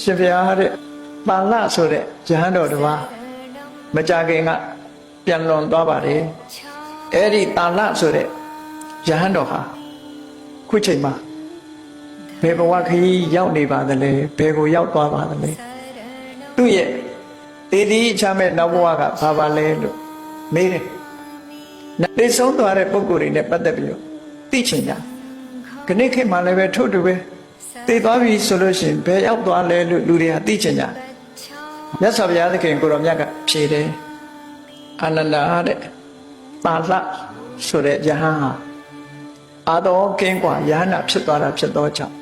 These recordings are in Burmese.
ရှင်ဘုရားတဲ့ပါဠဆိုတဲ့ယဟန်တော်တစ်ပါးမကြခင်ကပြန်လွန်သွားပါတယ်အဲ့ဒီတာလဆိုတဲ့ယဟန်တော်ဟာခုချိန်မှာဘယ်ဘဝခရီးရောက်နေပါသလဲဘယ်ကိုရောက်သွားပါသလဲသူ့ရဲ့တည်တည်ချမဲ့နောက်ဘဝကဘာပါလဲလို့မေးတယ်နေဆုံးသွားတဲ့ပုံကိုယ်တွေနဲ့ပတ်သက်ပြီးတော့သိချင်ကြခဏခေတ်မှလည်းပဲထို့တူပဲတည် သွားပြီဆိုလို့ရှိရင်ဘယ်ရောက်သွားလဲလို့လူတွေကသိချင်ကြမြတ်စွာဘုရားသခင်ကိုရောမြတ်ကဖြေတယ်အာနန္ဒာတဲ့ပါဠဆိုတဲ့ယဟန်ဟာအာတော်ကင်းกว่าယဟနာဖြစ်သွားတာဖြစ်သောကြောင့်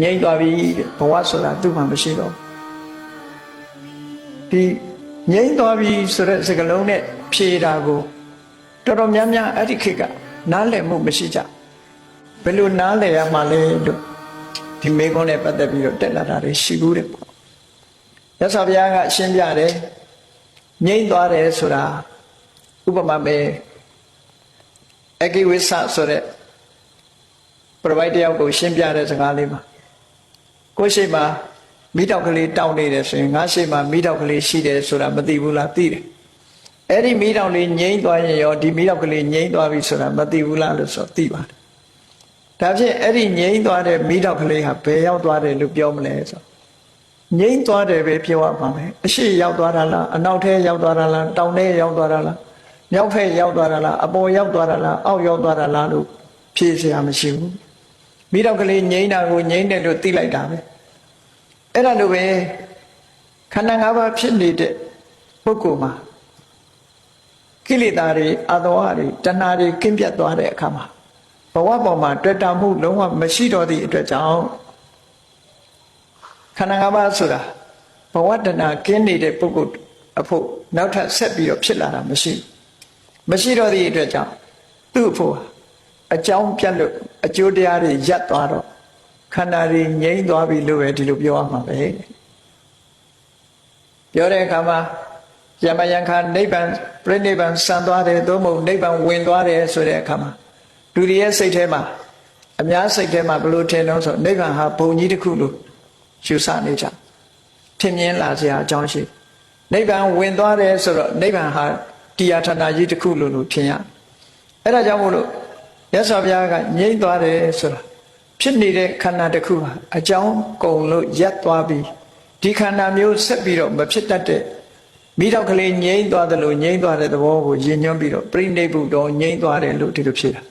ငြိမ့်သွားပြီတဲ့ဘဝဆိုတာသူ့မှာမရှိတော့ဘူးဒီငြိမ့်သွားပြီဆိုတဲ့စကားလုံးနဲ့ဖြေတာကိုတော်တော်များများအဲ့ဒီခေတ်ကနားလည်မှုမရှိကြဘယ်လိုနားလည်ရမှာလဲလို့ ဒီမေခွန်းနဲ့ပတ်သက်ပြီးတော့တက်လာတာတွေရှိဘူးတဲ့ပေါ့ရသော်ဘုရားကရှင်းပြတယ်ငြိမ့်သွားတယ်ဆိုတာဥပမာပဲအကိဝိသဆိုတဲ့ပရပိုက်တယောက်ကိုရှင်းပြတဲ့စကားလေးပါကိုယ်ရှိမှမိတောက်ကလေးတောင်းနေတယ်ဆိုရင်ငါရှိမှမိတောက်ကလေးရှိတယ်ဆိုတာမသိဘူးလားသိတယ်အဲ့ဒီမိတောက်လေးငြိမ့်သွားရင်ရောဒီမိတောက်ကလေးငြိမ့်သွားပြီဆိုတာမသိဘူးလားလို့ဆိုသိပါတယ် ဒါဖြင့်အဲ့ဒီငြိမ့်သွားတဲ့မိတောက်ကလေးဟာဘယ်ရောက်သွားတယ်လို့ပြောမလဲဆိုငြိမ့်သွားတယ်ပဲပြောရမှာပဲအရှိရောက်သွားတာလားအနောက်ထဲရောက်သွားတာလားတောင်ထဲရောက်သွားတာလားမြောက်ဖက်ရောက်သွားတာလားအပေါ်ရောက်သွားတာလားအောက်ရောက်သွားတာလားလို့ဖြေစရာမရှိဘူးမိတောက်ကလေးငြိမ့်တာကိုငြိမ့်တယ်လို့သိလိုက်တာပဲအဲ့ဒါလိုပဲခန္ဓာ၅ပါးဖြစ်နေတဲ့ပုဂ္ဂိုလ်မှာကိလေသာတွေအတဝါတွေတဏှာတွေကင်းပြတ်သွားတဲ့အခါမှာ ဘဝပေါ်မှာတွေ့တာမှုလုံးဝမရှိတော့သည့်အတွက်ကြောင့်ခန္ဓာ၅ပါးဆိုတာဘဝတဏှာကင်းနေတဲ့ပုဂ္ဂိုလ်အဖို့နောက်ထပ်ဆက်ပြီးတော့ဖြစ်လာတာမရှိဘူးမရှိတော့သည့်အတွက်ကြောင့်သူ့အဖို့အကြောင်းပြတ်လို့အကျိုးတရားတွေရပ်သွားတော့ခန္ဓာတွေငြိမ့်သွားပြီလို့ပဲဒီလိုပြောရမှာပဲပြောတဲ့အခါမှာယမယံခာနိဗ္ဗာန်ပြိနိဗ္ဗာန်ဆံသွားတယ်သို့မဟုတ်နိဗ္ဗာန်ဝင်သွားတယ်ဆိုတဲ့အခါမှာ လူတွေရဲ့စိတ်ထဲမှာအများစိတ်ထဲမှာဘလို့ထင်တော့ဆိုနိဗ္ဗာန်ဟာဘုံကြီးတစ်ခုလို့ယူဆနေကြထင်မြင်လာစရာအကြောင်းရှိနိဗ္ဗာန်ဝင်သွားတယ်ဆိုတော့နိဗ္ဗာန်ဟာတရားဌာနကြီးတစ်ခုလို့လို့ထင်ရအဲ့ဒါကြောင့်မို့လို့ရသော်ဘုရားကငြိမ့်သွားတယ်ဆိုတာဖြစ်နေတဲ့ခန္ဓာတစ်ခုဟာအကြောင်းကုန်လို့ရပ်သွားပြီးဒီခန္ဓာမျိုးဆက်ပြီးတော့မဖြစ်တတ်တဲ့မိတော့ကလေးငြိမ့်သွားတယ်လို့ငြိမ့်သွားတဲ့သဘောကိုယဉ်ညွှန်းပြီးတော့ပြိဋိဘုတော့ငြိမ့်သွားတယ်လို့ဒီလိုဖြစ်တာ